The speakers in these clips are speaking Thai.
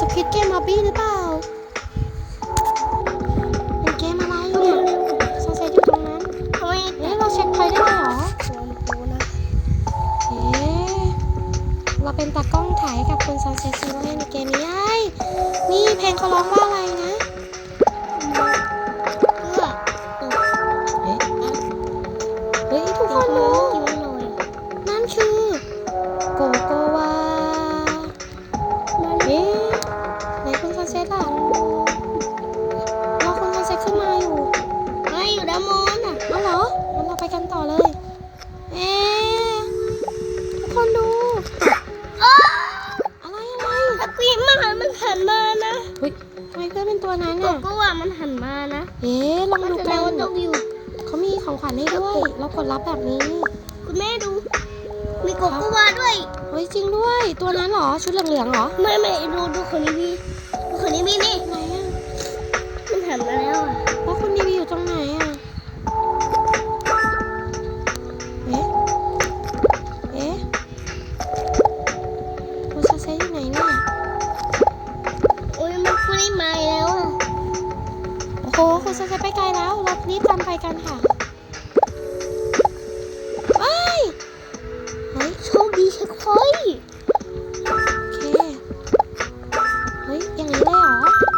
สควิตเกมฮอบบี้หรือเปล่าเป็นเกมอะไรเนี่ยสงสัยอยู่ตรงนั้นเฮ้ยเอ๊เราเช็คพอยได้ไหมหระเอ๊ะเราเป็นตากล้องถ่ายกับคุณซานเซซิโร่ในเกมนี้ไอ้นี่เพลงเขาร้องว่า เฮ้ยทำไมเพื่อนเป็นตัวนั้นโกน่ะโก้อะมันหันมานะเอ๊ะลองดูกันเขามีของขวัญให้ด้วยเรากดรับแบบนี้ คุณแม่ดู มีกบก้วาด้วย เฮ้ยจริงด้วย ตัวนั้นเหรอ ชุดเหลืองๆเหรอ ไม่ไม่ดูดูคนนี้พี่ดูคนนี้พี่นี่ไหนอะ มันหันมาแล้วอะ 어, 응? 양이래요.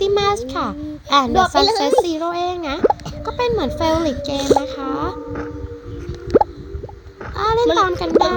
ตีมั้งค่ะแอ่าน The Success Zero เองนะ ก็เป็นเหมือนเฟลิก t Game นะคะ อ่เล่นตามกันได้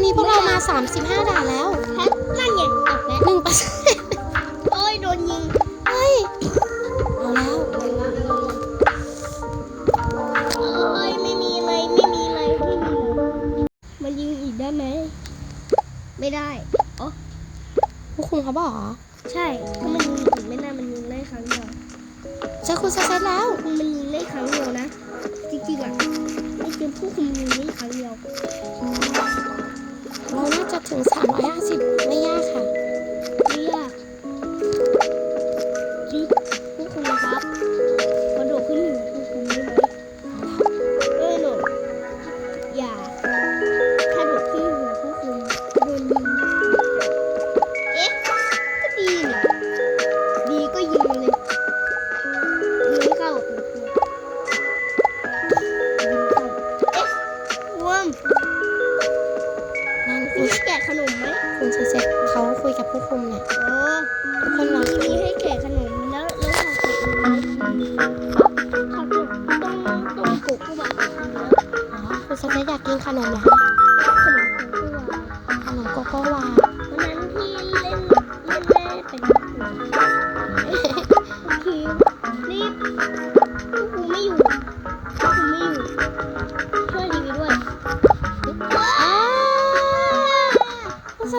อนนี้พวกเรามา 35 ด่านแล้วแพทนั่นไงตกแล้ว1เปอร์เซ็นต์โอ้ย โดนยิง เฮ้ย เอาแล้วโอ้ย ไม่มีอะไรไม่มีอะไรไม่มีอะไรมันยิงอีกได้ไหม ไม่ได้ อ๋อผู้คุมเขาบอกเหรอใช่ ถ้ามันยิงอีกไม่น่ามันยิงได้ครั้งเดียวเจอคุณเซเซตแล้วคือมันยิงได้ครั้งเดียวนะ จริงๆอะไอ้เกมผู้คุมยิงได้ครั้งเดียว เรา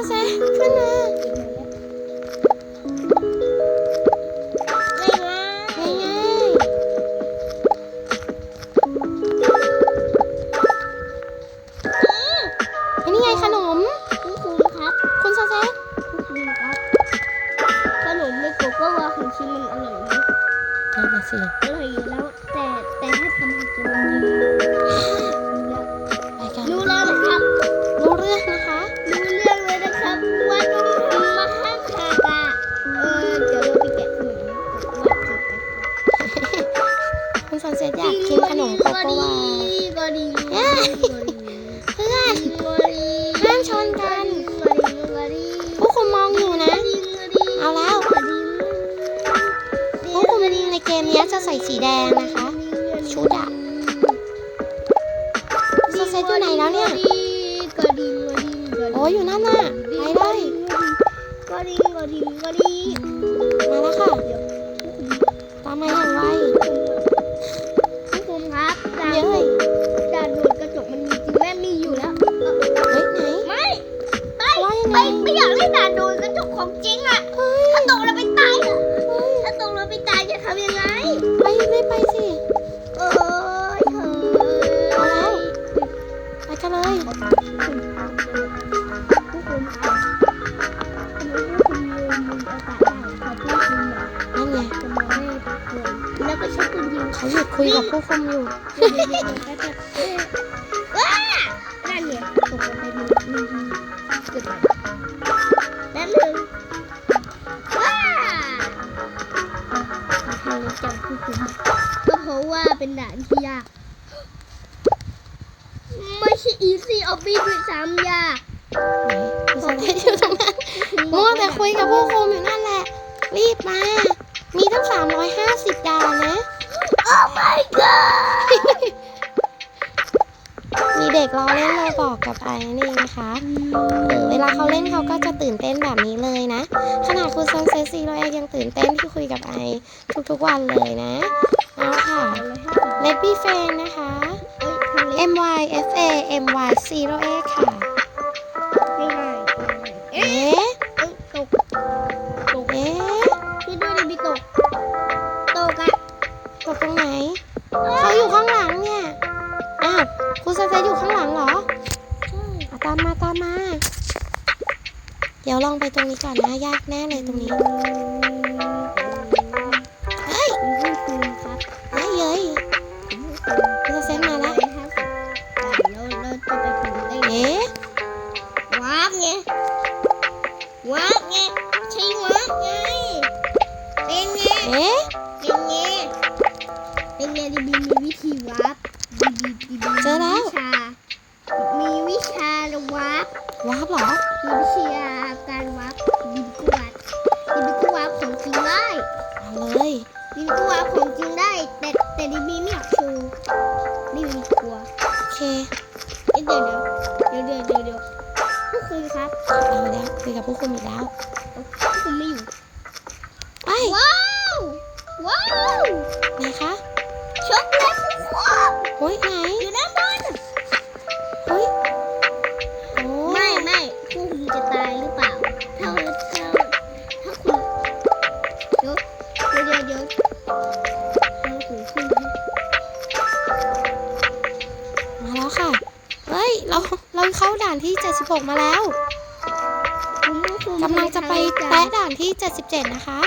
คุณเซ ส่สีแดงนะคะ ชุดอะซันเซ็ตอยู่ไหนแล้วเนี่ยก็ดีก็ดีก็ดีโอ้ยอยู่นั่นน่ะไปเลยก็ดีก็ดีก็ดีมาแล้วค่ะ เขาหยุดคุยกับผู้คุมอยู่เดี๋ยวเดี๋ยวเดี๋ยวแป๊บแป๊บเอ๊ะว้านั่นเนี่ยตกลงไปดูดูดูเกิดอะไรแป๊บนึงว้าทางนี้จับผู้คุมก็เพราะว่าเป็นด่านที่ยากไม่ใช่อีซี่ออฟฟี่ด้วยซ้ำยากคุณซันเซ็ตอยู่ตรงนั้นมัวแต่คุยกับผู้คุมอยู่นั่นแหละ รีบมา มีตั้ง350ดาวนะ โอ้ my god มีเด็กรอเล่นโรบอกกับไอ้นี่นะคะ เออเวลาเขาเล่นเขาก็จะตื่นเต้นแบบนี้เลยนะ ขนาดคุณซันเซซีโรเองยังตื่นเต้นที่คุยกับไอทุกๆวันเลยนะ เอาค่ะ l e t be friend นะคะเอ้ยทางเล็ก M Y F A M Y Zero X ค่ะามมาตามมา เดี๋ยวลองไปตรงนี้ก่อนนะ ยากแน่เลยตรงนี้ ด่านที่ 76 มาแล้วคุณผู้คุมกำลังจะไปแตะด่านที่ 77 นะคะ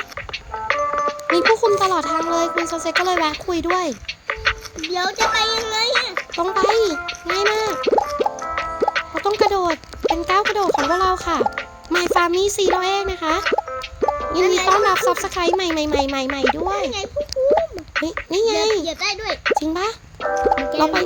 มีผู้คุมตลอดทางเลยคุณโซเซก็เลยแวะคุยด้วย เดี๋ยวจะไปยังไงอะตรงไปง่ายมากเราต้องกระโดดเป็นก้าวกระโดดของพวกเราค่ะ My Family Zero เองนะคะยินดีต้อนรับซับสไครต์ใหม่ใหม่ใหม่ใหม่ใหม่ด้วยยังไงผู้คุมเฮ้ยนี่ไงเหยียบเหยียบได้ด้วย จริงปะแกเราไป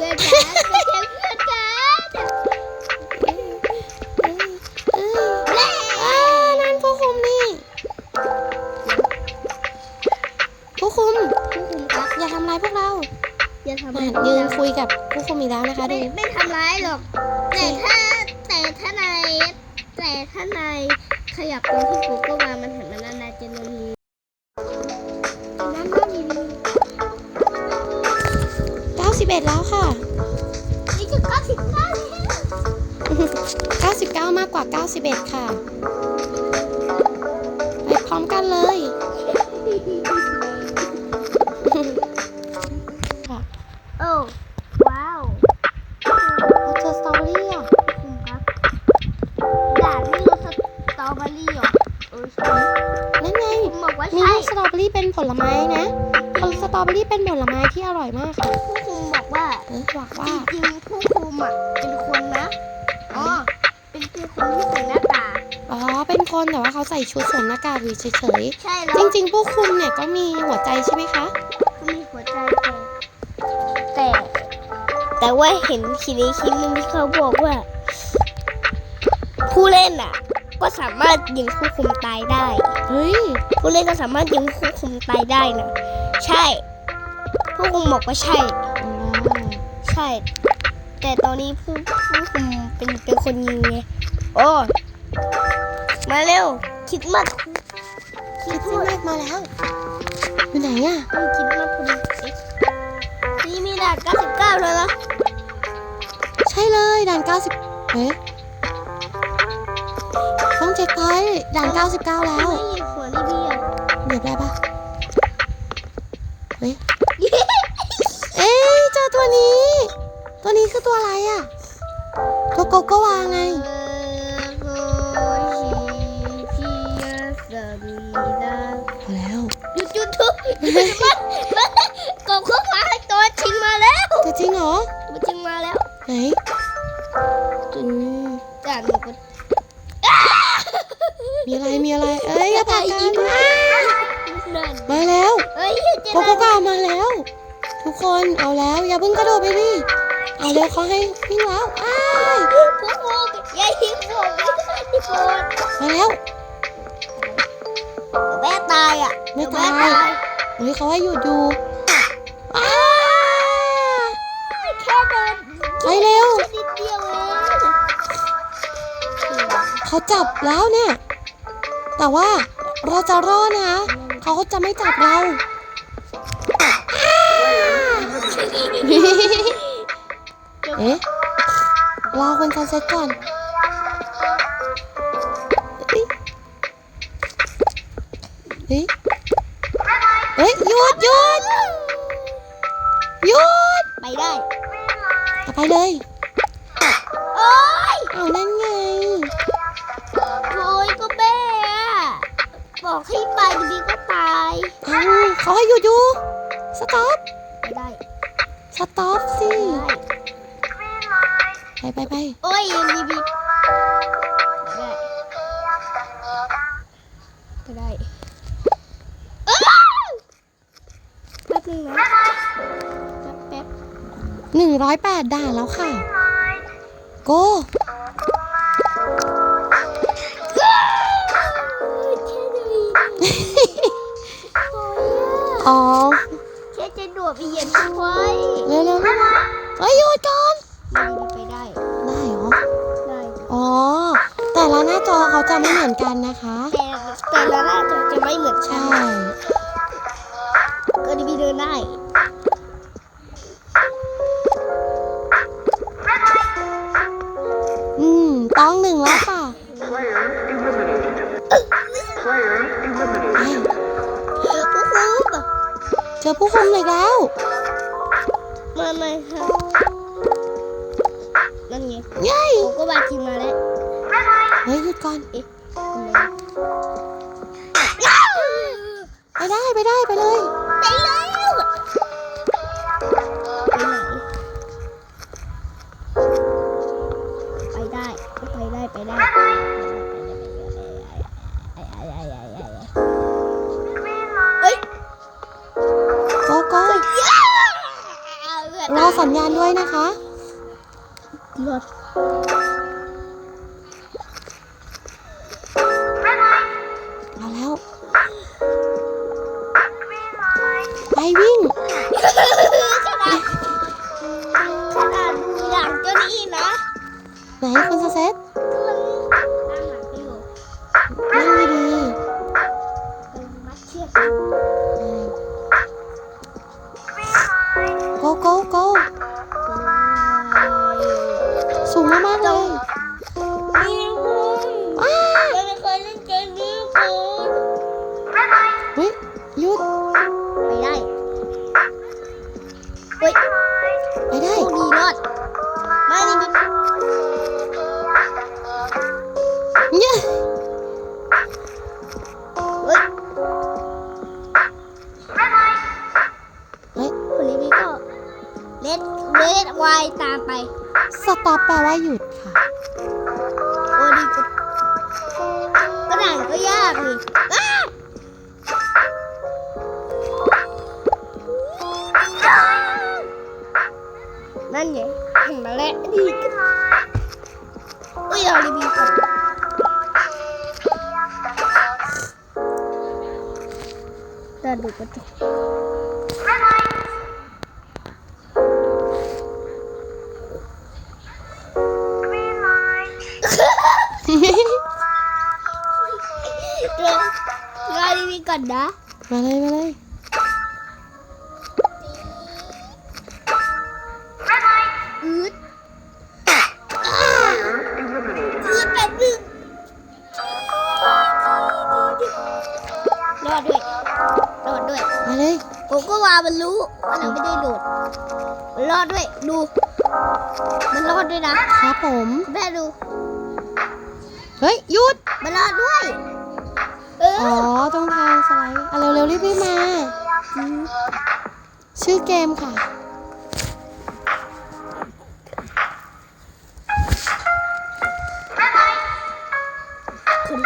อย่าทำอะอะไรยืนคุยกับผู้คุมอีกแล้วนะคะไม่ดูไม่ทำร้ายหรอก แต่ถ้าแต่ถ้านายแต่ถ้านายขยับตรงที่กูก็วางมันเห็นมันนานๆจะนนนี้นั่นนั่นดีดี91แล้วค่ะนี่จะเก้าสิบเก้าแล้ว99มากกว่า91ค่ะไปพร้อมกันเลย เบอรี่เป็นผลไม้ที่อร่อยมากค่ะผู้คุมบอกว่าเออบอกจว่าริงๆผู้คุมอะเป็นคนนะอ๋อเป็นเป็นคนที่ใส่หน้ากากอ๋อเป็นคนแต่ว่าเขาใส่ชุดสวมหน้ากากอยู่เฉยใช่ๆแล้วจริง ๆ ผู้คุมเนี่ยก็มีหัวใจใช่ไหมคะเขามีหัวใจแต่ แต่ว่าเห็นทีนี้คลิปหนึงที่เขาบอกว่า ผู้เล่นอะ ก็สามารถยิงผู้คุมตายได้ เฮ้ยผู้เล่นก็สามารถยิงผู้คุมตายได้นะใช่ ผู้คุมบอกว่าใช่อ๋อใช่ แต่ตอนนี้ผู้ผู้คุมเป็นเป็นคนยิงไงโอ้มาเร็วคิดมากคิดซิมากมาแล้วอยู่ไหนอะต้องคิดมากคุณเอ๊ะนี่มีด่าน99แล้วนะใช่เลยด่าน90เอ๊ะต้องเช็คพอยต์ด่าน99 แล้วไม่ยิงหัวลิเบียเหยียบได้ปะ นี้ ตัวนี้คือตัวอะไรอะ ตัวโกโกวาไงมาพอแล้วหยุดหยุดทุกกบเข้ามาตัวจริงมาแล้วตัวจริงเหรอตัวจริงมาแล้ว ไหนอืมด่านหนูก็มีอะไรมีอะไร เอ้ยอย่าพากันอ่านั่นมาแล้วโกโกวามาแล้ว ทุกคนเอาแล้วอย่าเพิ่งกระโดดไปดิเอาเร็วเขาให้วิ่งแล้วอ้ายพวกพวกอย่ายิงผมไม่ได้ที่โกรธมาแล้วแม่ตายอะไม่เดี๋วตายเฮ้ยเขาให้หยุดอยู่อ้าแค่เดินไปเร็วแค่นิดเดียวเองเขาจับแล้วเนี่ย แต่ว่าเราจะรอดนะคะเขาก็จะไม่จับเรา เอ๊ะรอคุณซันเซ็ตก่อนเฮ้ยเฮ้ยเฮ้ยหยุดหยุดหยุดไปได้เอาไปเลยโอ้ยเอานั่นไงโอ้ยก็แม่อะบอกให้ไปดีก็ตาย เอาเขาให้หยุดอยู่สต็อปไปได้ สต็อปสิได้ไปไปไปโอ้ยมีบีได้ไปได้อ้าวแป๊บนึงนะแป๊บแป๊บหนึ่งร้อยแปดด่านแล้วค่ะ โกแค่จะมีโอ้ยอ๋อแค่ะดวบเหยียบไว้เร็วเร็วเฮ้ยหยุดก่อนมันไปได้ได้เหรอได้อ๋อ แต่ละหน้าจอเขาจะไม่เหมือนกันนะคะ แต่แต่ละหน้าจอจะไม่เหมือนใช่ก็ดีบีเดินได้อืมต้องหนึ่งแล้วค่ะ อผู้คุมเลยแล้ว มามาค่ะนั่นไงเย้ยผมก็บาทีมาแล้ว เฮ้ยหยุดก่อนเอ๊ะไปได้ไปได้ไปเลย ไปแล้วไปไหนไปได้ไปได้ไปได้ สัญญาณด้วยนะคะรถ เฮ้ เดินดูกระ ชื่อเกมค่ะคุณ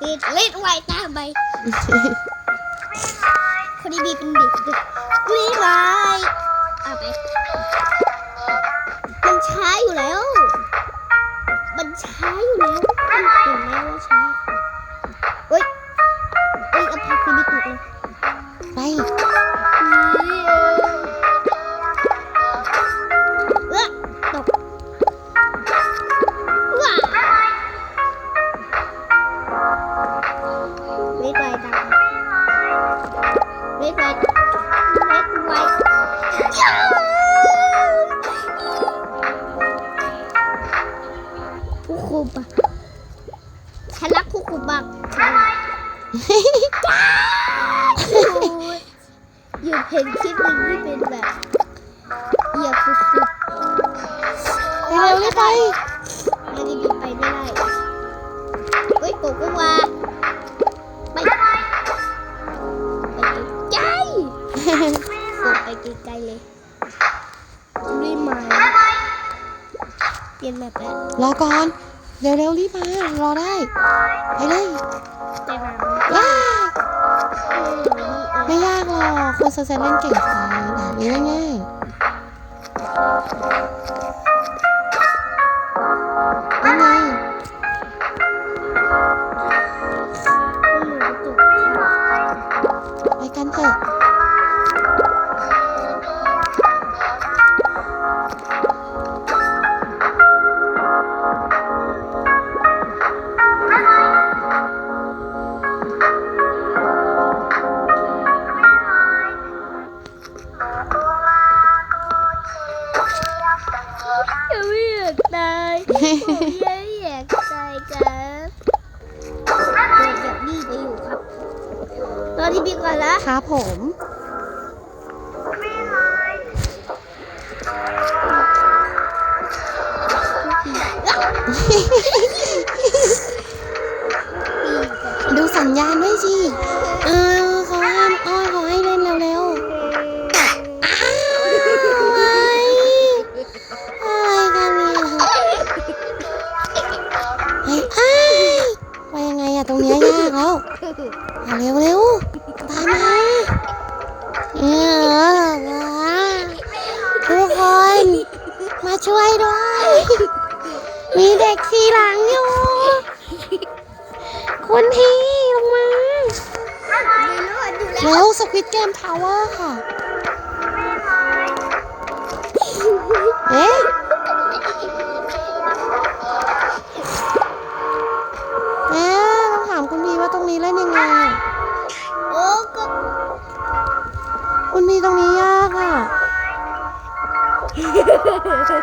เล่นเล่นไวตามไป คนดีๆเป็นเด็กด้วยกรี๊ดไว้เอาไป มันช้าอยู่แล้ว มันช้าอยู่แล้วมันเห็นไหมว่าช้าเฮ้ยเฮ้ยเอาพักคุณดีถูกเลย ไปเออตกว้าเล็ดไวตามเล็ดไวเล็ดไวย้าวผู้คุมอะฉันรักผู้คุมม คุณสเซนเล่นเก่งค่ะด่านง่าย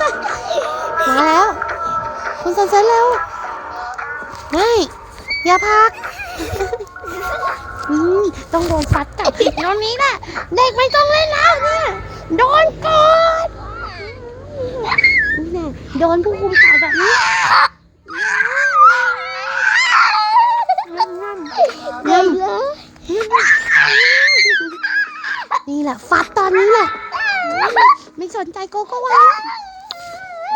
มาแล้ว คุณซันเซนตแล้วไม่อย่าพักต้องโดนฟัดกับตอนนี้แหละเด็กไม่ต้องเล่นแล้วเนี่ยโดนกอดโดนผู้คุมสายแบบนี้นี่แหละฟัดตอนนี้แหละ ไม่สนใจโกโก้วะ